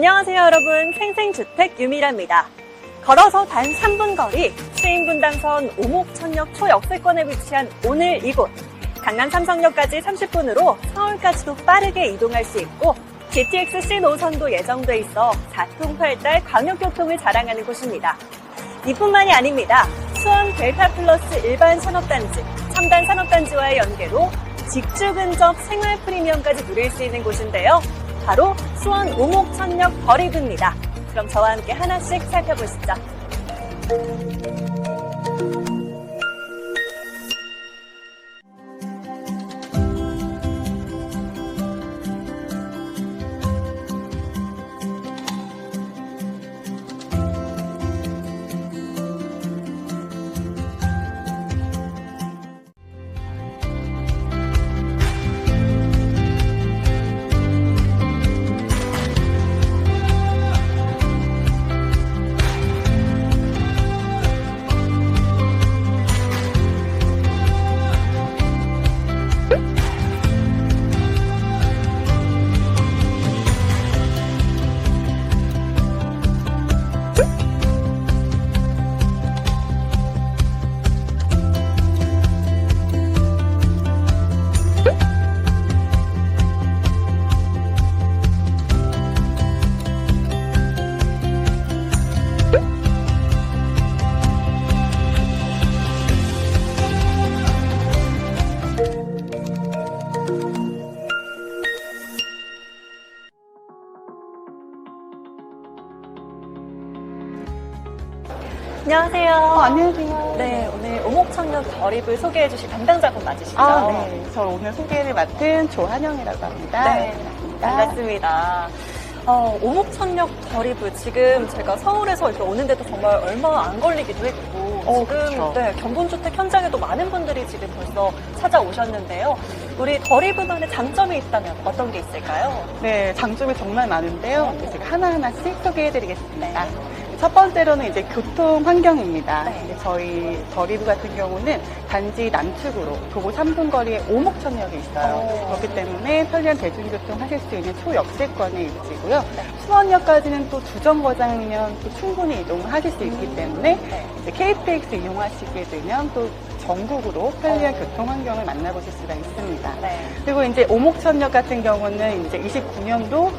안녕하세요 여러분 생생주택 유미라입니다. 걸어서 단 3분 거리 수인분당선 오목천역 초역세권에 위치한 오늘 이곳 강남 삼성역까지 30분으로 서울까지도 빠르게 이동할 수 있고 GTX-C 노선도 예정돼 있어 사통팔달 광역교통을 자랑하는 곳입니다. 이뿐만이 아닙니다. 수원 델타 플러스 일반 산업단지, 첨단 산업단지와의 연계로 직주 근접 생활 프리미엄까지 누릴 수 있는 곳인데요. 바로 수원 오목천역 거리부입니다. 그럼 저와 함께 하나씩 살펴보시죠. 오목천역 거리부 소개해 주실 담당자분 맞으시죠? 아, 네. 저 오늘 소개를 맡은 조한영이라고 합니다. 네, 반갑습니다. 어, 오목천역 거리부 지금 제가 서울에서 이렇게 오는데도 정말 얼마 안 걸리기도 했고 어, 지금 그쵸. 네, 견본주택 현장에도 많은 분들이 지금 벌써 찾아오셨는데요. 우리 거리부만의 장점이 있다면 어떤 게 있을까요? 네, 장점이 정말 많은데요. 제가 하나하나씩 소개해드리겠습니다. 첫 번째로는 이제 교통 환경입니다. 네. 저희 거리부 같은 경우는 단지 남측으로 도보 3분 거리에 오목천역이 있어요. 오. 그렇기 때문에 편리한 대중교통 하실 수 있는 초역세권에 위치고요. 네. 수원역까지는 또 두 정거장이면 또 충분히 이동을 하실 수 있기 때문에 네. KTX 이용하시게 되면 또 전국으로 편리한 어. 교통 환경을 만나보실 수가 있습니다. 네. 그리고 이제 오목천역 같은 경우는 이제 29년도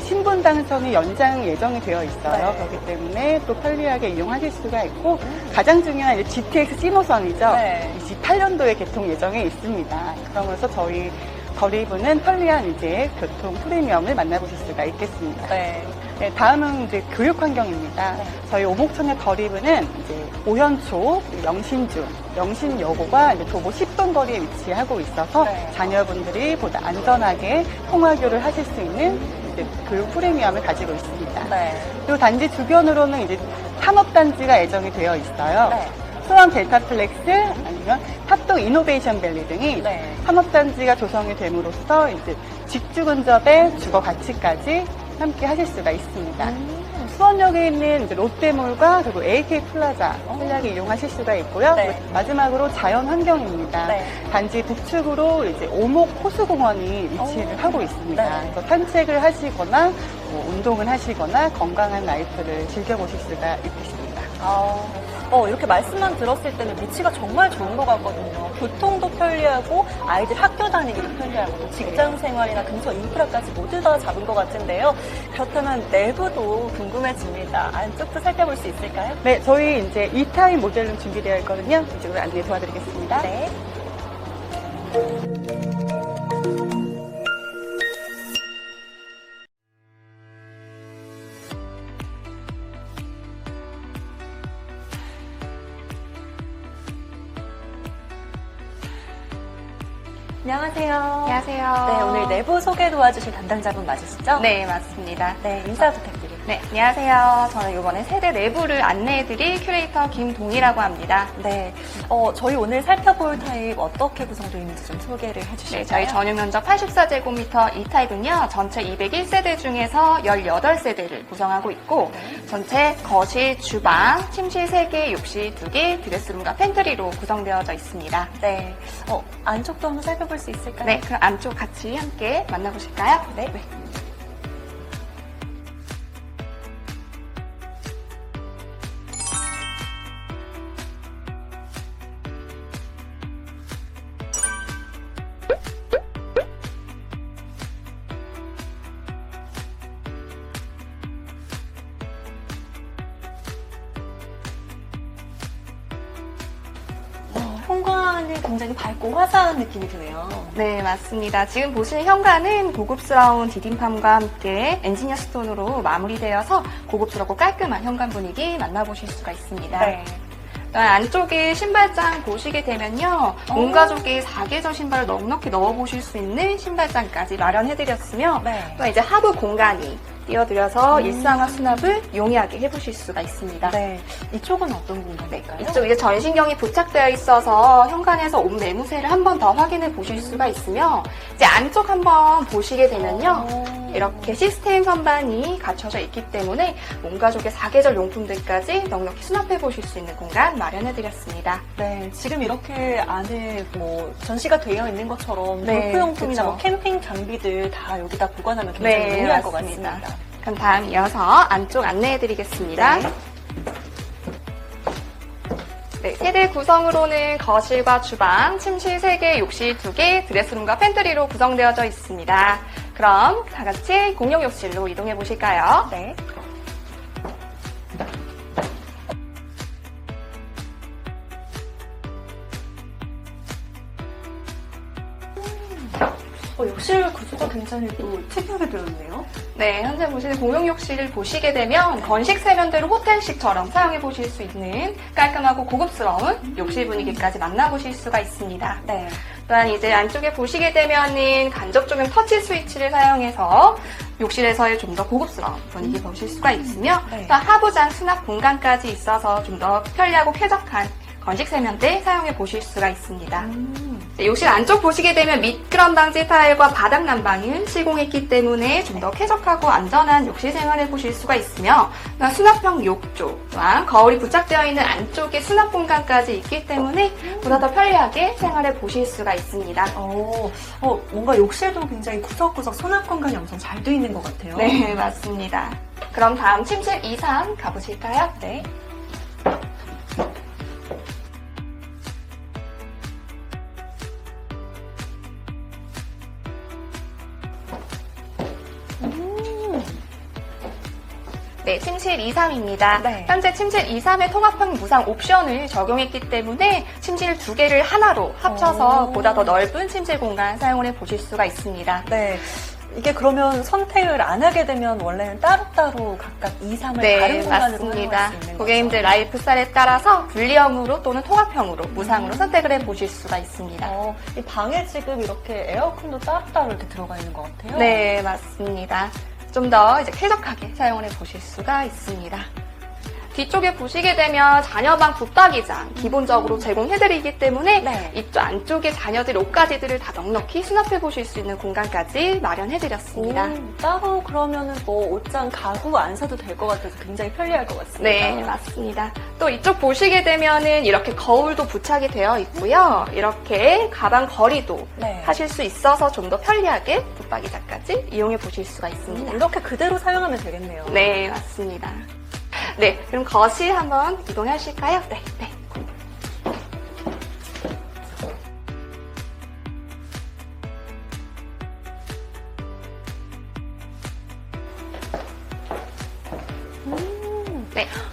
신분 당선이 연장 예정이 되어 있어요. 네. 그렇기 때문에 또 편리하게 이용하실 수가 있고 가장 중요한 GTX C노선이죠. 네. 28년도에 개통 예정에 있습니다. 그러면서 저희 거리부는 편리한 이제 교통 프리미엄을 만나보실 수가 있겠습니다. 네. 네, 다음은 이제 교육 환경입니다. 네. 저희 오목천역 거리부는 이제 오현초, 영신중, 영신여고가 이제 도보 10분 거리에 위치하고 있어서 네. 자녀분들이 보다 안전하게 통학교를 하실 수 있는 이제 교육 프리미엄을 가지고 있습니다. 네. 그리고 단지 주변으로는 이제 산업단지가 예정이 되어 있어요. 네. 수원 델타플렉스 아니면 탑도 이노베이션 밸리 등이 네. 산업단지가 조성이 됨으로써 이제 직주 근접의 주거 가치까지 함께 하실 수가 있습니다. 음. 수원역에 있는 롯데몰과 그리고 AK 플라자 편리하게 이용하실 수가 있고요. 네. 마지막으로 자연 환경입니다. 네. 단지 북측으로 이제 오목 호수공원이 위치를 오. 하고 있습니다. 네. 그래서 산책을 하시거나 뭐 운동을 하시거나 건강한 라이프를 즐겨보실 수가 있겠습니다. 아, 어, 이렇게 말씀만 들었을 때는 위치가 정말 좋은 것 같거든요. 교통도 편리하고 아이들 학교 다니기도 편리하고 또 직장 생활이나 근처 인프라까지 모두 다 잡은 것 같은데요. 그렇다면 내부도 궁금해집니다. 안쪽도 살펴볼 수 있을까요? 네, 저희 이제 2타임 모델로 준비되어 있거든요. 이쪽으로 안내 도와드리겠습니다. 네. 안녕하세요. 안녕하세요. 네, 오늘 내부 소개 도와주실 담당자분 맞으시죠? 네, 맞습니다. 네, 인사 부탁드립니다. 네, 안녕하세요. 저는 이번에 세대 내부를 안내해드릴 큐레이터 김동희라고 합니다. 네, 어, 저희 오늘 살펴볼 타입 어떻게 구성되어 있는지 좀 소개를 해주실까요? 네, 저희 전용 면적 84제곱미터 이 타입은요, 전체 201세대 중에서 18세대를 구성하고 있고, 전체 거실, 주방, 침실 3개, 욕실 2개, 드레스룸과 팬트리로 구성되어져 있습니다. 네, 어, 안쪽도 한번 살펴볼 수 있을까요? 네, 그럼 안쪽 같이 함께 만나보실까요? 네. 밝고 화사한 느낌이 드네요. 네, 맞습니다. 지금 보시는 현관은 고급스러운 디딤팜과 함께 엔지니어 스톤으로 마무리되어서 고급스럽고 깔끔한 현관 분위기 만나보실 수가 있습니다. 네. 또한 안쪽에 신발장 보시게 되면요. 온 가족이 4계절 신발을 넉넉히 넣어보실 수 있는 신발장까지 마련해드렸으며 네. 또 이제 하부 공간이 띄워드려서 음. 일상화 수납을 용이하게 해보실 수가 있습니다. 네. 이쪽은 어떤 공간일까요? 이쪽 이제 전신경이 부착되어 있어서 현관에서 옷 매무새를 한 번 더 확인해 보실 수가 있으며 이제 안쪽 한번 보시게 되면요. 오. 이렇게 시스템 선반이 갖춰져 있기 때문에 온 가족의 4계절 용품들까지 넉넉히 수납해 보실 수 있는 공간 마련해 드렸습니다. 네, 지금 이렇게 안에 뭐 전시가 되어 있는 것처럼 네, 골프용품이나. 뭐 캠핑 장비들 다 여기다 보관하면 굉장히 네, 용이할 것. 같습니다. 그럼 다음 이어서 안쪽 안내해 드리겠습니다. 네. 네, 세대 구성으로는 거실과 주방, 침실 3개, 욕실 2개, 드레스룸과 팬트리로 구성되어져 있습니다. 그럼 다 같이 공용 욕실로 이동해 보실까요? 네. 어, 욕실 구조가 굉장히 또 특이하게 되어 있네요. 네, 현재 보시는 공용 욕실을 보시게 되면 건식 세면대를 호텔식처럼 사용해 보실 수 있는 깔끔하고 고급스러운 욕실 분위기까지 만나보실 수가 있습니다. 네. 또한 이제 안쪽에 보시게 되면은 간접 조명 터치 스위치를 사용해서 욕실에서의 좀 더 고급스러운 분위기 보실 수가 있으며 네. 또 하부장 수납 공간까지 있어서 좀 더 편리하고 쾌적한 건식 세면대 사용해 보실 수가 있습니다. 음. 네, 욕실 안쪽 보시게 되면 미끄럼 방지 타일과 바닥 난방을 시공했기 때문에 좀 더 쾌적하고 안전한 욕실 생활을 보실 수가 있으며 수납형 욕조 또한 거울이 부착되어 있는 안쪽에 수납 공간까지 있기 때문에 보다 더 편리하게 생활을 보실 수가 있습니다. 어, 어, 뭔가 욕실도 굉장히 구석구석 수납 공간이 엄청 잘 되어 있는 것 같아요. 네, 맞습니다. 그럼 다음 침실 2, 3 가보실까요? 네. 네, 침실 2, 3입니다. 네. 현재 침실 2, 3의 통합형 무상 옵션을 적용했기 때문에 침실 두 개를 하나로 합쳐서 오. 보다 더 넓은 침실 공간 사용을 해 보실 수가 있습니다. 네. 이게 그러면 선택을 안 하게 되면 원래는 따로따로 각각 2, 3을 네, 다른 공간으로 맞습니다. 사용할 수 있는 고객님들 거죠. 라이프 스타일에 따라서 분리형으로 또는 통합형으로 무상으로 선택을 해 보실 수가 있습니다. 어, 이 방에 지금 이렇게 에어컨도 따로따로 이렇게 들어가 있는 것 같아요. 네, 맞습니다. 좀 더 쾌적하게 사용을 해 보실 수가 있습니다. 뒤쪽에 보시게 되면 자녀방 붙박이장 기본적으로 제공해드리기 때문에 네. 이쪽 안쪽에 자녀들 옷가지들을 다 넉넉히 수납해 보실 수 있는 공간까지 마련해드렸습니다. 오, 따로 그러면은 뭐 옷장 가구 안 사도 될 것 같아서 굉장히 편리할 것 같습니다. 네, 맞습니다. 또 이쪽 보시게 되면은 이렇게 거울도 부착이 되어 있고요. 이렇게 가방 거리도 네. 하실 수 있어서 좀 더 편리하게 붙박이장까지 이용해 보실 수가 있습니다. 음, 이렇게 그대로 사용하면 되겠네요. 네, 맞습니다. 네, 그럼 거실 한번 이동하실까요? 네,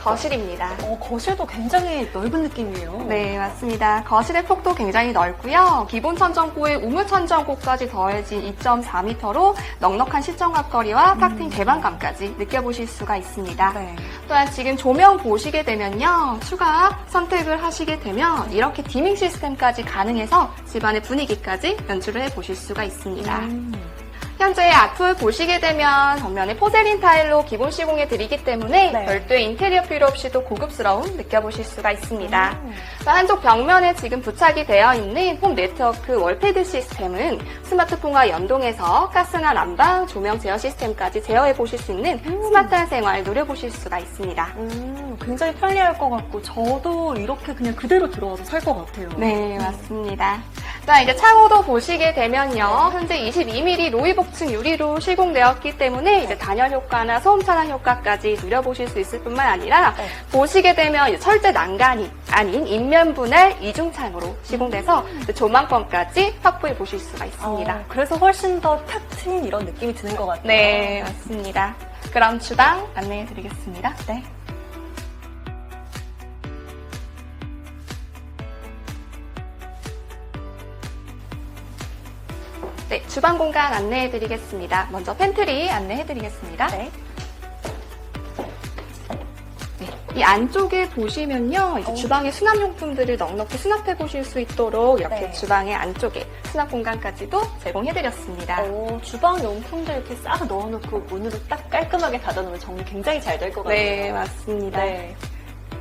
거실입니다. 어, 거실도 굉장히 넓은 느낌이에요. 네, 맞습니다. 거실의 폭도 굉장히 넓고요. 기본 천정고에 우물 천정고까지 더해진 2.4m로 넉넉한 시청 각거리와 탁 트인 개방감까지 느껴보실 수가 있습니다. 네. 또한 지금 조명 보시게 되면요. 추가 선택을 하시게 되면 이렇게 디밍 시스템까지 가능해서 집안의 분위기까지 연출을 해 보실 수가 있습니다. 음. 현재 앞을 보시게 되면 전면에 포세린 타일로 기본 시공해 드리기 때문에 네. 별도의 인테리어 필요 없이도 고급스러움 느껴보실 수가 있습니다. 음. 또 한쪽 벽면에 지금 부착이 되어 있는 홈 네트워크 월패드 시스템은 스마트폰과 연동해서 가스나 난방, 조명 제어 시스템까지 제어해 보실 수 있는 스마트한 생활 누려보실 수가 있습니다. 음, 굉장히 편리할 것 같고 저도 이렇게 그냥 그대로 들어와서 살 것 같아요. 네, 맞습니다. 자, 이제 창호도 보시게 되면요. 현재 22mm 로이 복층 유리로 시공되었기 때문에 이제 단열 효과나 소음 차단 효과까지 누려보실 수 있을 뿐만 아니라 네. 보시게 되면 철제 난간이 아닌 인면 분할 이중창으로 시공돼서 이제 조망권까지 확보해 보실 수가 있습니다. 어, 그래서 훨씬 더 탁 트인 이런 느낌이 드는 것 같아요. 네, 맞습니다. 그럼 주방 안내해 드리겠습니다. 네. 주방 공간 안내해 드리겠습니다. 먼저 팬트리 안내해 드리겠습니다. 네. 이 안쪽에 보시면요, 이제 오. 주방의 수납용품들을 넉넉히 수납해 보실 수 있도록 이렇게 네. 주방의 안쪽에 수납 공간까지도 제공해 드렸습니다. 오, 주방 용품들 이렇게 싹 넣어놓고 문으로 딱 깔끔하게 닫아놓으면 정리 굉장히 잘 될 것 같아요. 네, 맞습니다. 네.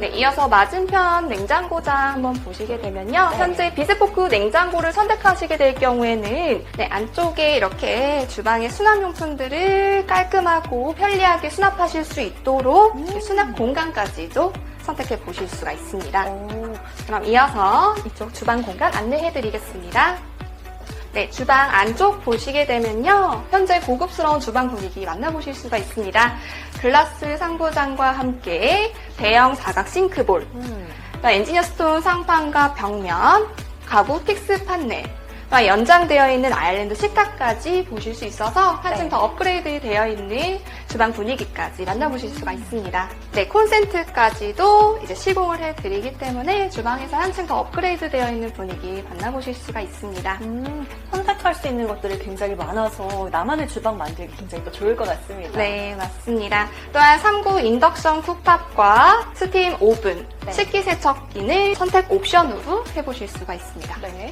네, 이어서 맞은편 냉장고장 한번 보시게 되면요. 네. 현재 비스포크 냉장고를 선택하시게 될 경우에는 네, 안쪽에 이렇게 주방의 수납용품들을 깔끔하고 편리하게 수납하실 수 있도록 음. 수납 공간까지도 선택해 보실 수가 있습니다. 오, 그럼 이어서 이쪽 주방 공간 안내해 드리겠습니다. 네, 주방 안쪽 보시게 되면요. 현재 고급스러운 주방 분위기 만나보실 수가 있습니다. 글라스 상부장과 함께 대형 사각 싱크볼, 음. 또 엔지니어 스톤 상판과 벽면, 가구 픽스 판넬, 또 연장되어 있는 아일랜드 식탁까지 보실 수 있어서 한층 네. 더 업그레이드 되어 있는 주방 분위기까지 만나보실 수가 있습니다. 네, 콘센트까지도 이제 시공을 해드리기 때문에 주방에서 한층 더 업그레이드 되어 있는 분위기 만나보실 수가 있습니다. 음, 선택할 수 있는 것들이 굉장히 많아서 나만의 주방 만들기 굉장히 또 좋을 것 같습니다. 네, 맞습니다. 또한 3구 인덕션 쿡탑과 스팀 오븐, 네. 식기세척기는 선택 옵션으로 해보실 수가 있습니다. 네.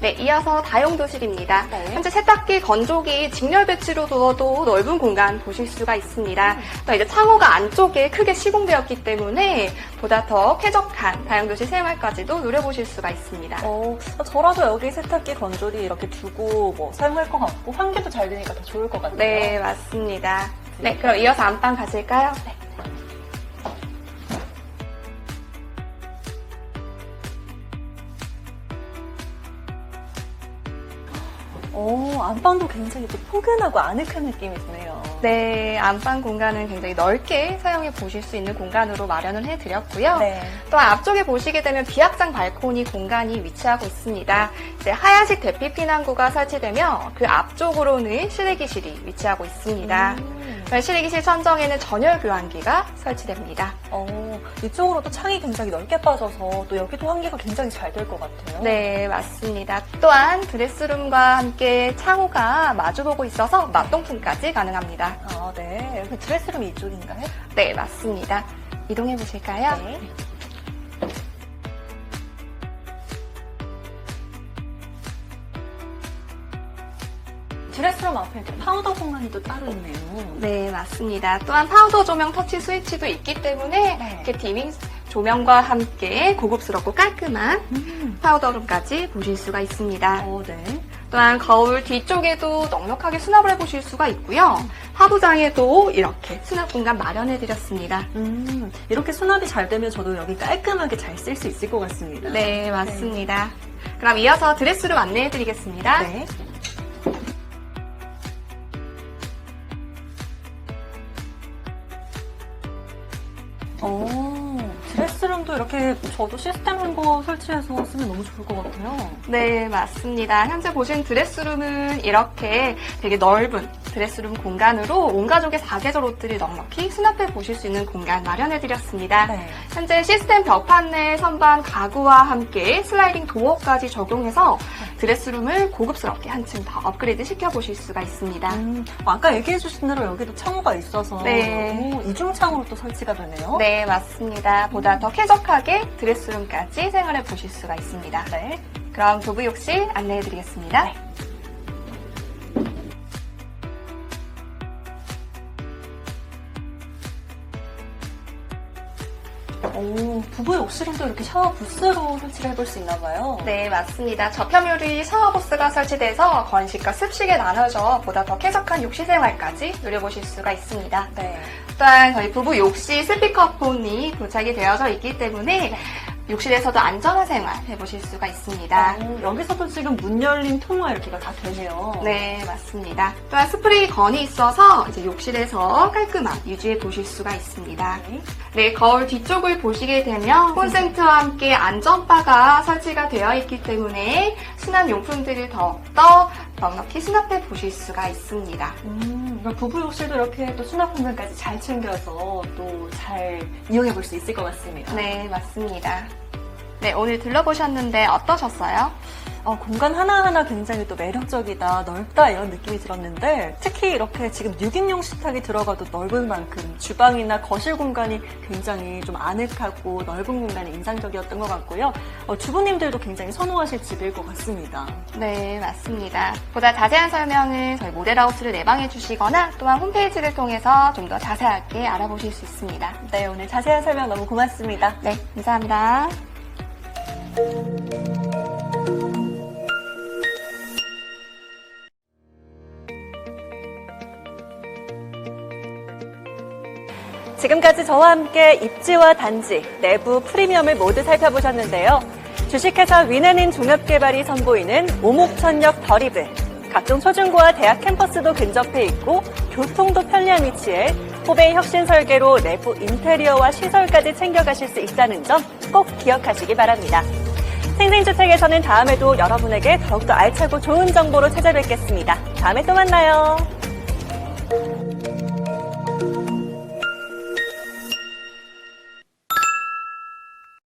네, 이어서 다용 도실입니다. 네. 현재 세탁기, 건조기, 직렬 배치로 두어도 넓은 공간 보실 수가 있습니다. 또 이제 창호가 안쪽에 크게 시공되었기 때문에 보다 더 쾌적한 다용 도실 생활까지도 누려보실 수가 있습니다. 어, 저라도 여기 세탁기 건조기 이렇게 두고 뭐 사용할 것 같고 환기도 잘 되니까 더 좋을 것 같아요. 네, 맞습니다. 네, 그럼 이어서 안방 가실까요? 네. 오, 안방도 굉장히 또 포근하고 아늑한 느낌이 드네요. 네, 안방 공간은 굉장히 넓게 사용해 보실 수 있는 공간으로 마련을 해드렸고요. 네. 또 앞쪽에 보시게 되면 비확장 발코니 공간이 위치하고 있습니다. 이제 하얀색 대피 피난구가 설치되며 그 앞쪽으로는 실내기실이 위치하고 있습니다. 음. 저희 실내기실 천정에는 전열 교환기가 설치됩니다. 어, 이쪽으로 또 창이 굉장히 넓게 빠져서 또 여기도 환기가 굉장히 잘 될 것 같아요. 네, 맞습니다. 또한 드레스룸과 함께 창호가 마주보고 있어서 맞동풍까지 가능합니다. 아, 네. 여기 드레스룸이 이쪽인가요? 네, 맞습니다. 이동해 보실까요? 네. 드레스룸 앞에 이렇게 파우더 공간이 또 따로 있네요. 네, 맞습니다. 또한 파우더 조명 터치 스위치도 있기 때문에 네. 이렇게 디밍 조명과 함께 고급스럽고 깔끔한 음. 파우더룸까지 보실 수가 있습니다. 어, 네. 또한 거울 뒤쪽에도 넉넉하게 수납을 해보실 수가 있고요. 하부장에도 이렇게 수납 공간 마련해드렸습니다. 음, 이렇게 수납이 잘 되면 저도 여기 깔끔하게 잘 쓸 수 있을 것 같습니다. 네, 맞습니다. 그럼 이어서 드레스룸 안내해드리겠습니다. 네. 오, 드레스룸도 이렇게 저도 시스템 한 거 설치해서 쓰면 너무 좋을 것 같아요. 네, 맞습니다. 현재 보신 드레스룸은 이렇게 되게 넓은 드레스룸 공간으로 온 가족의 사계절 옷들을 넉넉히 수납해 보실 수 있는 공간 마련해 드렸습니다. 네. 현재 시스템 벽 판넬 선반 가구와 함께 슬라이딩 도어까지 적용해서 드레스룸을 고급스럽게 한층 더 업그레이드 시켜 보실 수가 있습니다. 음, 아까 얘기해 주신 대로 여기도 창호가 있어서 네. 오, 이중창으로 또 설치가 되네요. 네, 맞습니다. 보다 더 쾌적하게 드레스룸까지 생활해 보실 수가 있습니다. 네. 그럼 부부 욕실 안내해 드리겠습니다. 오, 부부 욕실은 이렇게 샤워 부스로 설치를 해볼 수 있나 봐요. 네, 맞습니다. 저편유리 샤워 부스가 설치돼서 건식과 습식에 나눠져 보다 더 쾌적한 욕실 생활까지 누려보실 수가 있습니다. 네. 또한 저희 부부 욕실 스피커폰이 도착이 되어져 있기 때문에 욕실에서도 안전한 생활 해보실 수가 있습니다. 어, 여기서도 지금 문 열린 통화 이렇게가 다 되네요. 네, 맞습니다. 또한 스프레이 건이 있어서 이제 욕실에서 깔끔함 유지해 보실 수가 있습니다. 네. 네, 거울 뒤쪽을 보시게 되면 콘센트와 함께 안전바가 설치가 되어 있기 때문에 수납 용품들을 더욱더 넉넉히 수납해 보실 수가 있습니다. 음, 그럼 부부 욕실도 이렇게 또 수납 공간까지 잘 챙겨서 또 잘 이용해 볼 수 있을 것 같습니다. 네, 맞습니다. 네, 오늘 둘러보셨는데 어떠셨어요? 어, 공간 하나하나 굉장히 또 매력적이다, 넓다 이런 느낌이 들었는데 특히 이렇게 지금 6인용 식탁이 들어가도 넓은 만큼 주방이나 거실 공간이 굉장히 좀 아늑하고 넓은 공간이 인상적이었던 것 같고요. 어, 주부님들도 굉장히 선호하실 집일 것 같습니다. 네, 맞습니다. 보다 자세한 설명은 저희 모델하우스를 내방해 주시거나 또한 홈페이지를 통해서 좀 더 자세하게 알아보실 수 있습니다. 네, 오늘 자세한 설명 너무 고맙습니다. 네, 감사합니다. 지금까지 저와 함께 입지와 단지, 내부 프리미엄을 모두 살펴보셨는데요. 주식회사 위나는 종합개발이 선보이는 오목천역 더리브. 각종 초중고와 대학 캠퍼스도 근접해 있고 교통도 편리한 위치에 호베이 혁신 설계로 내부 인테리어와 시설까지 챙겨가실 수 있다는 점 꼭 기억하시기 바랍니다. 생생주택에서는 다음에도 여러분에게 더욱더 알차고 좋은 정보로 찾아뵙겠습니다. 다음에 또 만나요.